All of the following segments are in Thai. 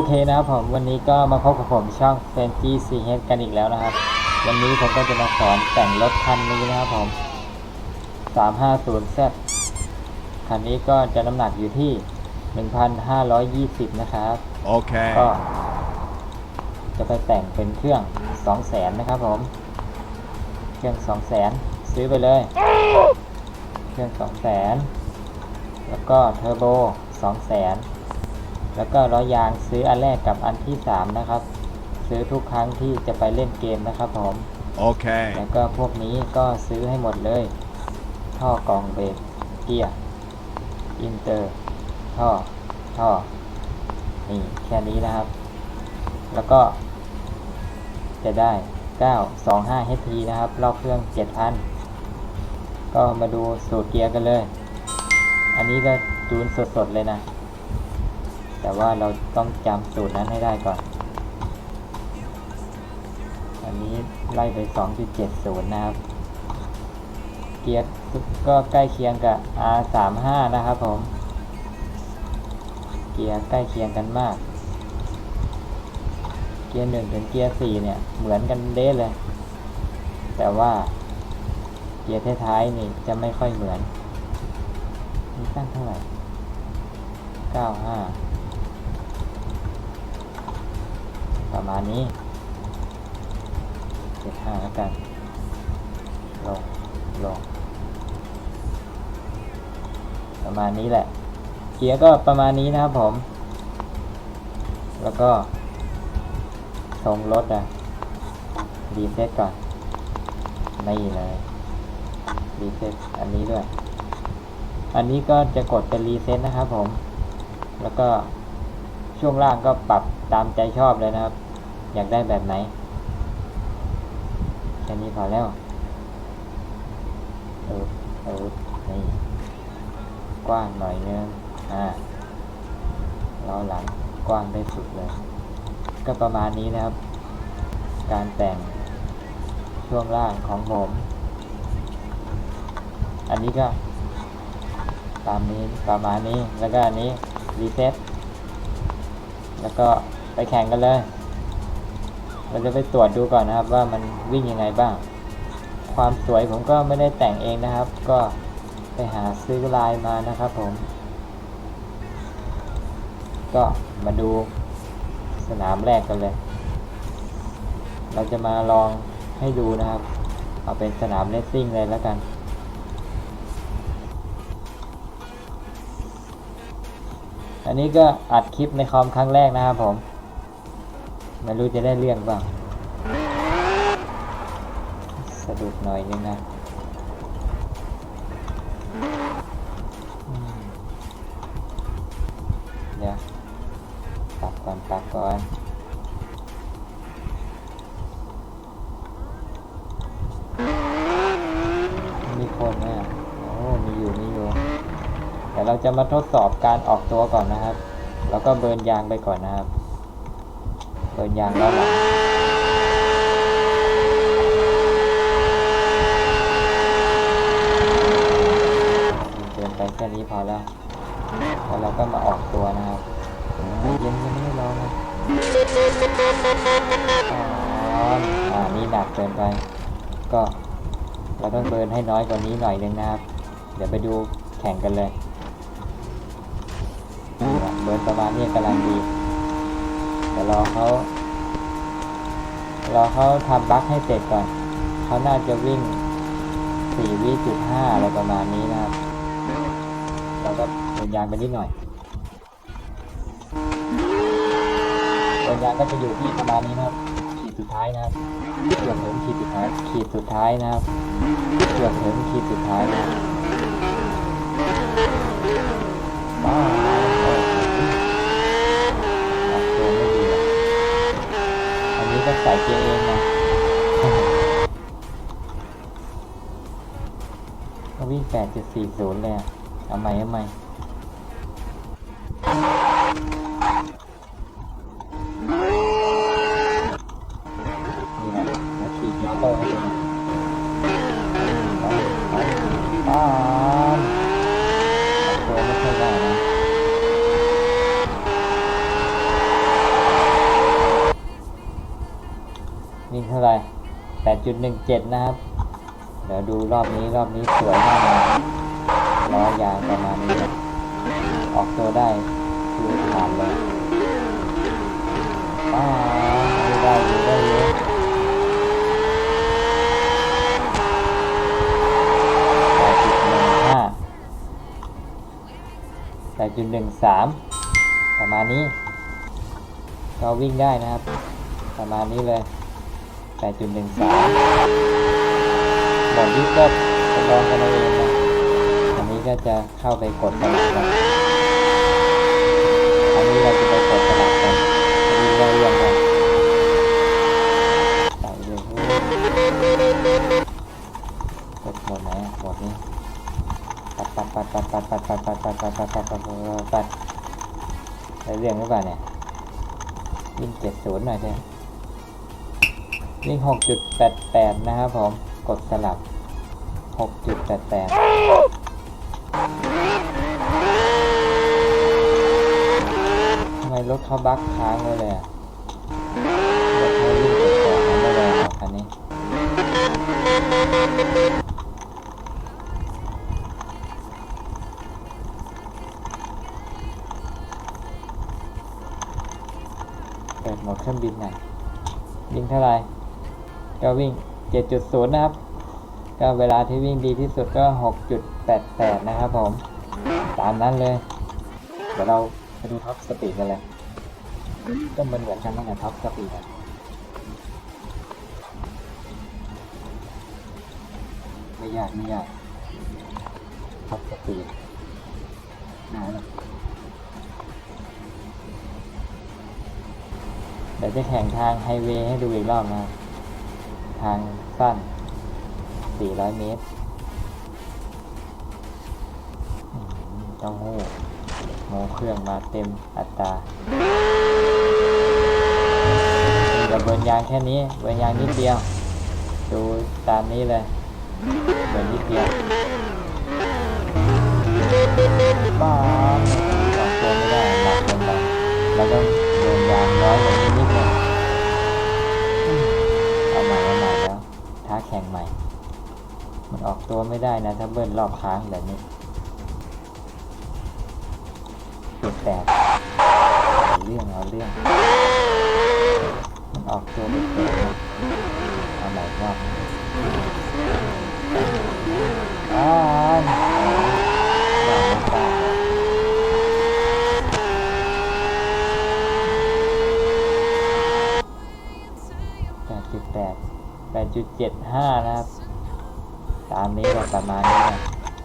โอเคนะครับผมวันนี้ก็มาพบกับผมช่องเฟนจี้ซีเฮดกันอีกแล้วนะครับ วันนี้ผมก็จะมาสอนแต่งรถคันนี้นะครับผม 350Z คันนี้ก็จะน้ำหนักอยู่ที่ 1,520 นะครับ Okay. ก็ จะไปแต่งเป็นเครื่อง 200,000 นะครับผม เครื่อง 200,000 ซื้อไปเลย เครื่อง 200,000 แล้วก็เทอร์โบ 200,000 แล้วก็ล้อยางซื้ออันแรกกับอันที่ 3 นะครับ ซื้อทุกครั้งที่จะไปเล่นเกมนะครับผม Okay. แล้วก็พวกนี้ก็ซื้อให้หมดเลย ท่อกรองเบรกเกียร์อินเตอร์ท่อท่อนี่แค่นี้นะครับ แล้วก็ จะได้ 925 HP นะครับรอบเครื่อง 7,000 ก็มาดูสูตรเกียร์กันเลย อันนี้ก็จูนสดๆเลยนะ แต่ว่าเราต้องจำสูตรนั้นให้ได้ก่อน อันนี้ไล่ไป 2.70 นะครับ เกียร์ก็ใกล้เคียงกับ R35 นะครับผม เกียร์ใกล้เคียงกันมาก เกียร์หนึ่งถึงเกียร์สี่เนี่ย เหมือนกันเด้เลย แต่ว่าเกียร์ท้ายๆนี่จะไม่ค่อยเหมือนนี่ตั้งเท่าไหร่ 95 ประมาณนี้เจ็ดห้าแล้วกันลงลงประมาณนี้แหละเกียร์ก็ประมาณนี้นะครับผม แล้วก็ทรงรถอะรีเซ็ตก่อนนี่เลยรีเซ็ตอันนี้ด้วย อันนี้ก็จะกดเป็นรีเซ็ตนะครับผม แล้วก็ ช่วงล่างก็ปรับตามใจชอบเลยนะครับ อยากได้แบบไหนแค่นี้พอแล้วเออเออนี่กว้างหน่อยนึงอ่าล้อหลังกว้างได้สุดเลย ก็ประมาณนี้นะครับ การแต่งช่วงล่างของผม อันนี้ก็ ตามนี้ประมาณนี้แล้วก็อันนี้รีเซ็ต แล้วก็ไปแข่งกันเลย เราจะไปตรวจดูก่อนนะครับว่ามันวิ่งยังไงบ้าง ความสวยผมก็ไม่ได้แต่งเองนะครับ ก็ไปหาซื้อลายมานะครับผม ก็มาดูสนามแรกกันเลย เราจะมาลองให้ดูนะครับ เอาเป็นสนามเลสซิ่งเลยแล้วกัน อันนี้ก็อัดคลิปในคอมครั้งแรกนะครับผม ไม่รู้จะได้เรื่องบ้างสะดุดหน่อยนึงนะเดี๋ยวปรับก่อนปรับก่อน จะมาทดสอบการออกตัวก่อนนะครับ แล้วก็เบิร์นยางไปก่อนนะครับ เบิร์นยางแล้วหลังเดินไปแค่นี้พอแล้วแล้วเราก็มาออกตัวนะครับเย็นยังไม่ร้อนนะร้อนอ่านี่หนักเกินไป ก็เราต้องเบิร์นให้น้อยกว่านี้หน่อยนึงนะครับ เดี๋ยวไปดูแข่งกันเลย เบิร์นประมาณนี้กำลังดีเดี๋ยวรอเขารอเขาทำบั๊กให้เสร็จก่อน เขาน่าจะวิ่งสี่วิจุดห้าอะไรประมาณนี้นะครับเราก็เดินยางไปนิดหน่อยเดินยางก็จะอยู่ที่ประมาณนี้นะครับ ขีดสุดท้ายนะครับเกือบถึงขีดสุดท้าย ขีดสุดท้ายนะครับเกือบถึงขีดสุดท้ายนะครับว้าวโอ้โห ออกตัวไม่ดีอะอันนี้ ก็ใส่เกียร์เองนะวิ่ง8.40เลยอะเอาใหม่เอาใหม่ 8.17นะครับ เดี๋ยวดูรอบนี้รอบนี้สวยมากนะล้อยางประมาณนี้ ออกตัวได้คือผ่านเลยป้าดูได้ดูได้เยอะแปดจุดหนึ่งห้าแปดจุดหนึ่งสามประมาณนี้ ก็วิ่งได้นะครับ ประมาณนี้เลย 8.13หมดวิกก็ไปลองกันเองนะอันนี้ก็จะเข้าไปกดสลับกันอันนี้เราจะไปกดสลับกันอันนี้เราเรียงกันใส่เลยกดหมดไหนอะหมดนี้ปัดปัดปัดปัดปัดปัดปัดปัดปัดปัดปัดปัดปัดปัดปัดได้เรื่องหรือเปล่าเนี่ยวิ่งเจ็ดศูนย์หน่อยเถอะ วิ่ง6.88 นะครับผม กดสลับ 6.88 ทำไมรถเขาบักค้างเลยเลยอะรถเขาวิ่งเก็บขอไม่แรงหรอกคันนี้เปิดโหมดเครื่องบินหน่อยวิ่งเท่าไหร่ ก็วิ่ง 7.0 นะครับ ก็เวลาที่วิ่งดีที่สุดก็ 6.88 นะครับผม ตามนั้นเลย เดี๋ยวเราไปดูท็อปสปีดกันเลย ก็เหมือนเหมือนกันนั่นแหละท็อปสปีดอะไม่ยากไม่ยากท็อปสปีดน่าหรอกเดี๋ยวจะแข่งทางไฮเวย์ให้ดูอีกรอบนะครับ ทางสั้น 400 เมตรต้องหูโมเครื่องมาเต็มอัตราเดี๋ยวเบิร์นยางแค่นี้เบิร์นยางนิดเดียว ดูตามนี้เลยเบิร์นนิดเดียวบ้าบออกตัวไม่ได้หนักเกินไปเราต้องเบิร์นยางน้อยกว่านี้นิดนึงอืมเอาใหม่เอาใหม่แล้ว ท้า แข่งใหม่ มันออกตัวไม่ได้นะถ้าเบิ้ลรอบค้างแบบนี้เปลี่ยนแปลกเอาเรื่องเอาเรื่อง มันออกตัวไม่ ห้านะครับ ตามนี้ก็ประมาณนี้นะ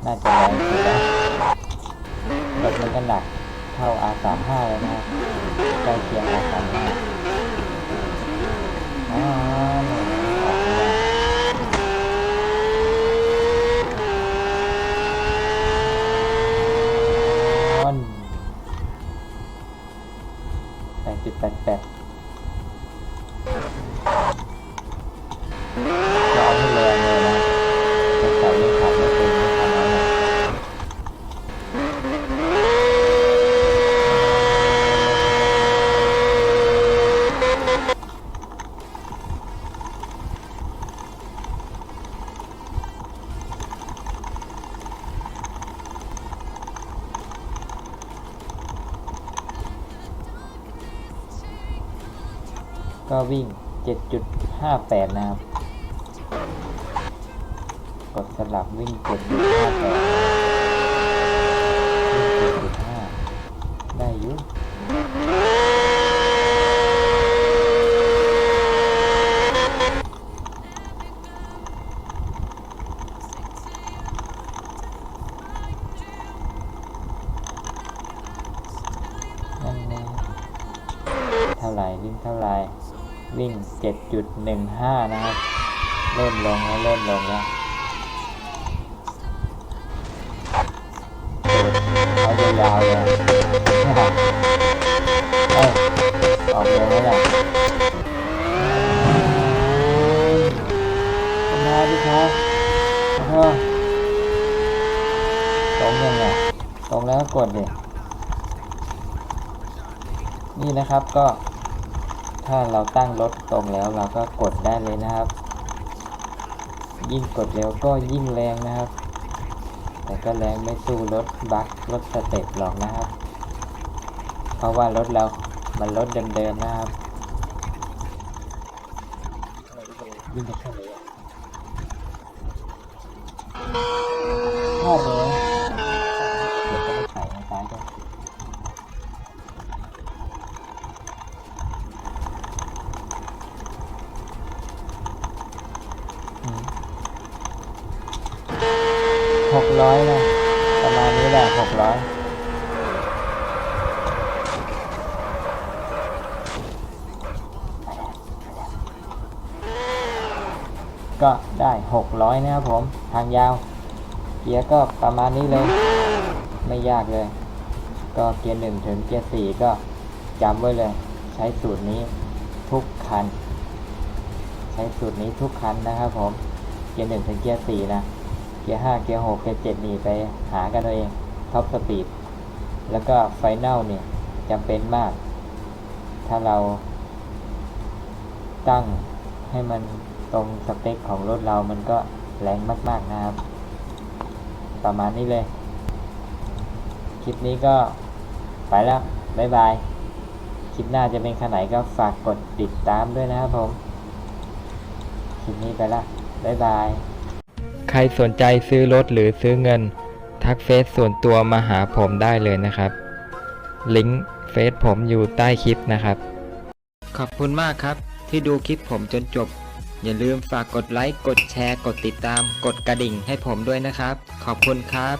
น่าจะแรงสุดแล้วรถมันก็หนักเท่า R35 เลยนะครับใกล้เคียง R35 อ่าออกไม่ได้ออนแปดจุดแปดแปด ก็วิ่ง 7.58 นะครับ กดสลับวิ่ง 7.58 วิ่ง 7.15 นะครับ เริ่มลงแล้วเริ่มลงแล้วเขาจะยาวเลยเอ้ยออกเร็วแล้วแหละคุณนาดิครับขอโทษตรงยังไงตรงแล้วก็กดดินี่นะครับก็ ถ้าเราตั้งรถตรงแล้วเราก็กดได้เลยนะครับ ยิ่งกดเร็วก็ยิ่งแรงนะครับ แต่ก็แรงไม่สู้รถบัครถสเต็ปหรอกนะครับ เพราะว่ารถเรามันรถเดิมๆนะครับยิ่งจะเข้าเลยชอบเลยเดี๋ยวก็ไม่ใส่ในซ้ายด้วยหกร้อยนะ ประมาณนี้แหละหกร้อย ก็ได้หกร้อยนะครับผม ทางยาว เกียร์ก็ประมาณนี้เลย ไม่ยากเลย ก็เกียร์หนึ่งถึงเกียร์สี่ก็จำไว้เลย ใช้สูตรนี้ทุกคัน ใช้สูตรนี้ทุกคันนะครับผม เกียร์หนึ่งถึงเกียร์สี่นะ เกียร์ห้าเกียร์หกเกียร์เจ็ดนี่ไปหากันเอาเองท็อปสปีด แล้วก็ไฟแนลเนี่ยจำเป็นมาก ถ้าเราตั้งให้มัน ตรงสเปคของรถเรามันก็แรงมาก ๆนะครับ ประมาณนี้เลย คลิปนี้ก็ไปแล้ว บ๊ายบาย คลิปหน้าจะเป็นขนาดไหนก็ฝากกดติดตามด้วยนะครับผม คลิปนี้ไปละ บ๊ายบาย ใครสนใจซื้อรถหรือซื้อเงิน ทักเฟซส่วนตัวมาหาผมได้เลยนะครับ ลิงก์เฟซผมอยู่ใต้คลิปนะครับ ขอบคุณมากครับที่ดูคลิปผมจนจบ อย่าลืมฝากกดไลค์ กดแชร์ กดติดตาม กดกระดิ่งให้ผมด้วยนะครับ ขอบคุณครับ